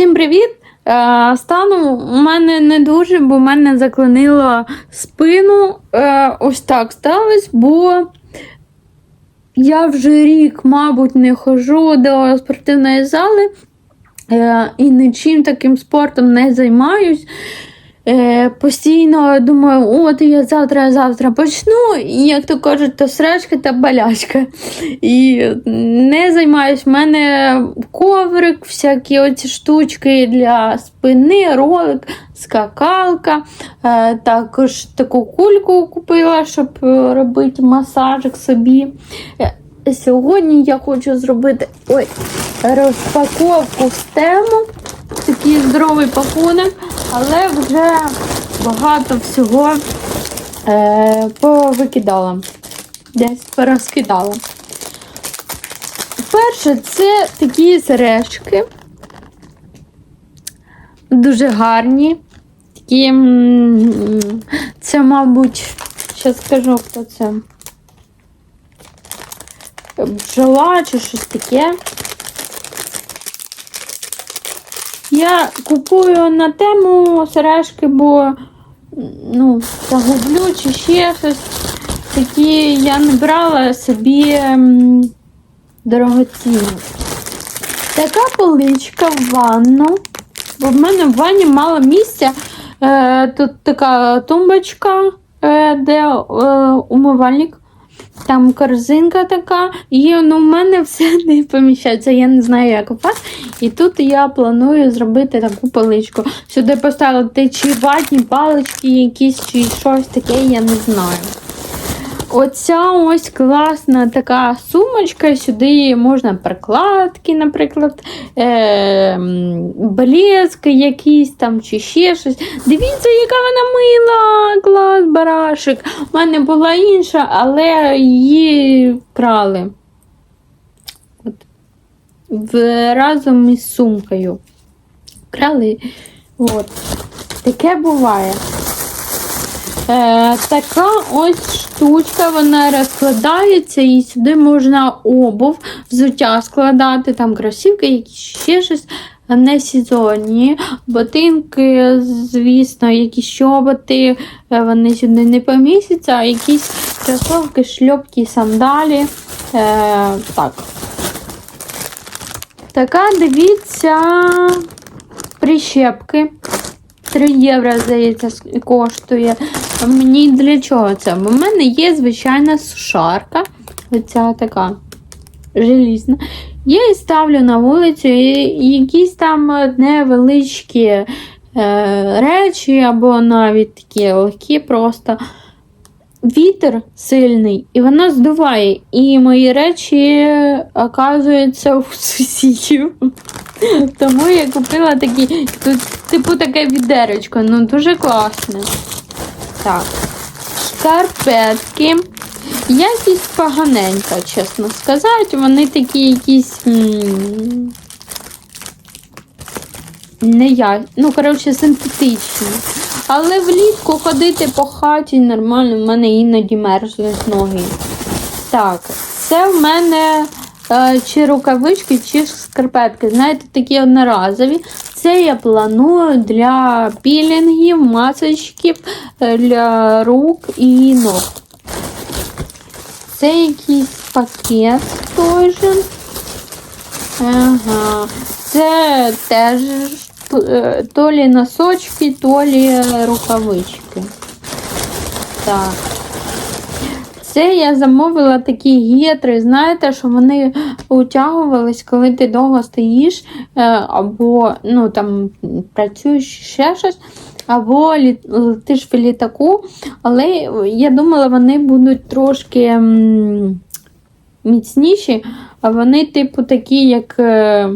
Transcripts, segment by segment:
Всім привіт! Е, Стану у мене не дуже, бо в мене заклинило спину. Е, Ось так сталося, бо я вже рік, мабуть, не ходжу до спортивної зали е, і нічим таким спортом не займаюсь. Е, постійно думаю, от я завтра, завтра почну, і як то кажуть, то срачка та балячка. І не займаюсь. У мене коврик, всякі оці штучки для спини, ролик, скакалка. Е, також таку кульку купила, щоб робити масажик собі. Е, Сьогодні я хочу зробити ой, розпаковку в тему. Такий здоровий пакунок, але вже багато всього е, повикидала. Десь порозкидала. Перше, це такі сережки. Дуже гарні. Такі, це, мабуть, ще скажу, хто це. Бджола чи щось таке. Я купую на тему сережки, бо ну, загублю чи ще щось. Такі я не брала собі дорогоцінні. Така поличка в ванну. Бо в мене в ванні мало місця. Е, тут така тумбочка, е, де е, умивальник. Там корзинка така, і ну, в мене все не поміщається. Я не знаю, як у вас. І тут я планую зробити таку паличку. Сюди поставити чи ватні палички, якісь, чи щось таке, я не знаю. Оця ось класна така сумочка. Сюди можна прикладки, наприклад, е- блески якісь там чи ще щось. Дивіться, яка вона мила! Клас, барашик. У мене була інша, але її вкрали. От. В, разом із сумкою. Вкрали. От. Таке буває. Е, така ось штучка, вона розкладається, і сюди можна обув, взуття складати, там кросівки, якісь ще щось не сезонні. Ботинки, звісно, якісь чоботи, е, вони сюди не помістяться, а якісь кросовки, шльопки, сандалі. Е, так. Така, дивіться, прищепки. 3 євро, здається, коштує. Мені для чого це? Бо в мене є звичайна сушарка. Оця така желізна. Я її ставлю на вулицю і якісь там невеличкі е, речі, або навіть такі легкі просто. Вітер сильний, і вона здуває. І мої речі оказуються у сусідів. Тому я купила такі, тут, типу, таке відеречко. Ну, дуже класне. Так. Шкарпетки. Якість поганенька, чесно сказати. Вони такі якісь. Не я. Ну, коротше, синтетичні. Але влітку ходити по хаті нормально, в мене іноді мерзнуть ноги. Так, це в мене е, чи рукавички, чи шкарпетки. Знаєте, такі одноразові. Це я планую для пілінгів, масочків, е, для рук і ног. Це якийсь пакет же. Ага. Це теж е, то лі носочки, то лі рукавички. Так. Це я замовила такі гетри, знаєте, що вони утягувались, коли ти довго стоїш, е, або ну, там, працюєш ще щось, або летиш в літаку. Але я думала, вони будуть трошки міцніші, а вони, типу, такі, як е,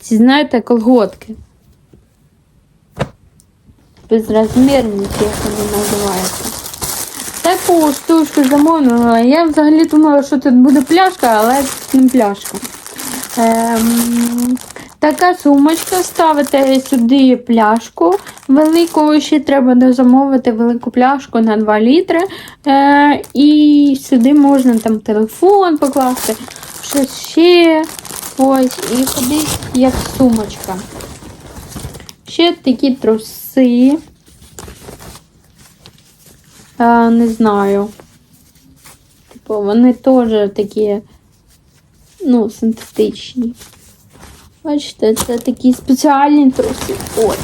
ці, знаєте, колготки. Безрозмірні, як вони називаються. Таку штучку замовила. Я взагалі думала, що тут буде пляшка, але не пляшка. Ем, така сумочка. Ставите сюди пляшку велику, ще треба замовити велику пляшку на 2 літри. Е, і сюди можна там телефон покласти, щось ще. Ось, і кудись як сумочка. Ще такі труси. А, не знаю. Типу, вони теж такі, ну, синтетичні. Бачите, це такі спеціальні труси. Ой.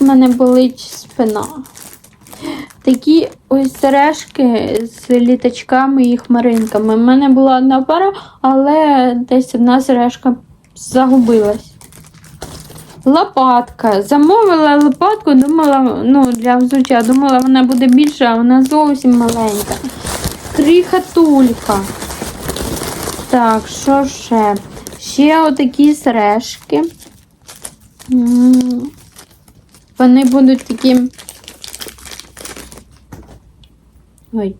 В мене болить спина. Такі ось сережки з літачками і хмаринками. У мене була одна пара, але десь одна сережка загубилась. Лопатка. Замовила лопатку, думала, ну, для взуття, думала, вона буде більша, а вона зовсім маленька. Крихатулька. Так, що ще? Ще отакі сережки. Вони будуть такі. Ой.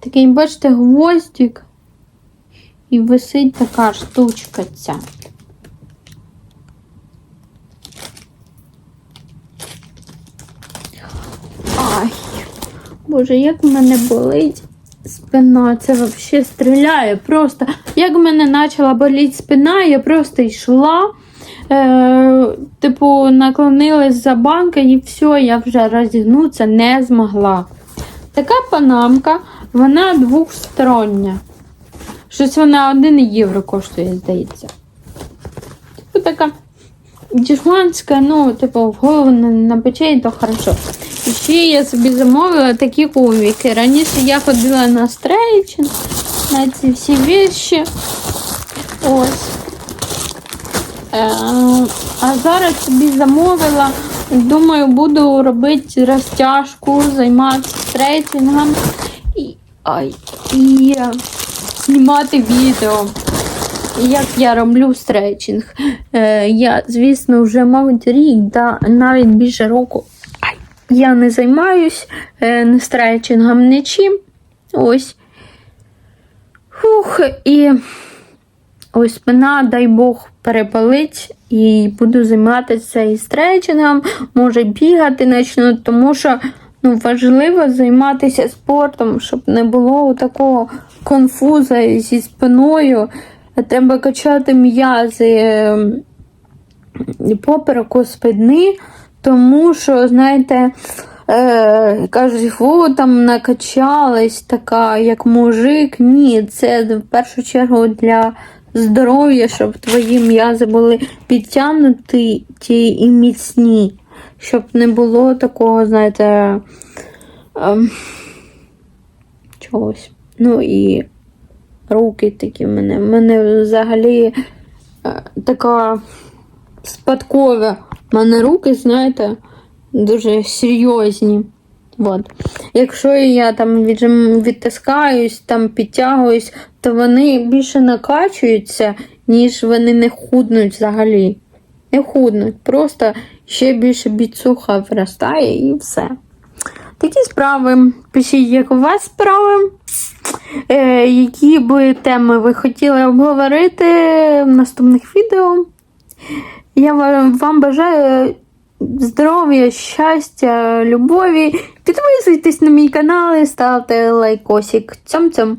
Такий, бачите, гвоздик. І висить така штучка ця. Боже, як в мене болить спина. Це взагалі стріляє. Просто як в мене почала боліти спина, я просто йшла. Е, типу, наклонилась за банки і все, я вже розігнутися не змогла. Така панамка, вона двохстороння. Щось вона 1 євро коштує, здається. Типу така дешманська, ну, типу, в голову на, на печень, то хорошо. Ще я собі замовила такі ковіки. Раніше я ходила на стрейчинг, на ці всі віші. Ось. Е, а зараз собі замовила. Думаю, буду робити розтяжку, займатися стретчингом і, і е, знімати відео. Як я роблю стретчинг. Е, я, звісно, вже, мабуть, рік, да, навіть більше року. Я не займаюсь е, не стретчингом, нічим. Ось. Фух, і ось спина, дай Бог, перепалить. І буду займатися і стретчингом, може бігати почну, тому що ну, важливо займатися спортом, щоб не було такого конфуза зі спиною. Треба качати м'язи ем, попереку спини, тому що, знаєте, е, кажуть, фу, там накачалась така, як мужик. Ні, це в першу чергу для здоров'я, щоб твої м'язи були підтягнуті ті і міцні, щоб не було такого, знаєте, ем, чогось. Ну і руки такі в мене. В мене взагалі е, така спадкова. У мене руки, знаєте, дуже серйозні. От. Якщо я там відтискаюсь, там підтягуюсь, то вони більше накачуються, ніж вони не худнуть взагалі. Не худнуть. Просто ще більше біцуха виростає і все. Такі справи. Пишіть, як у вас справи. Е, які би теми ви хотіли обговорити в наступних відео. Я вам бажаю здоров'я, щастя, любові. Підписуйтесь на мій канал і ставте лайкосик. Цьом-цьом.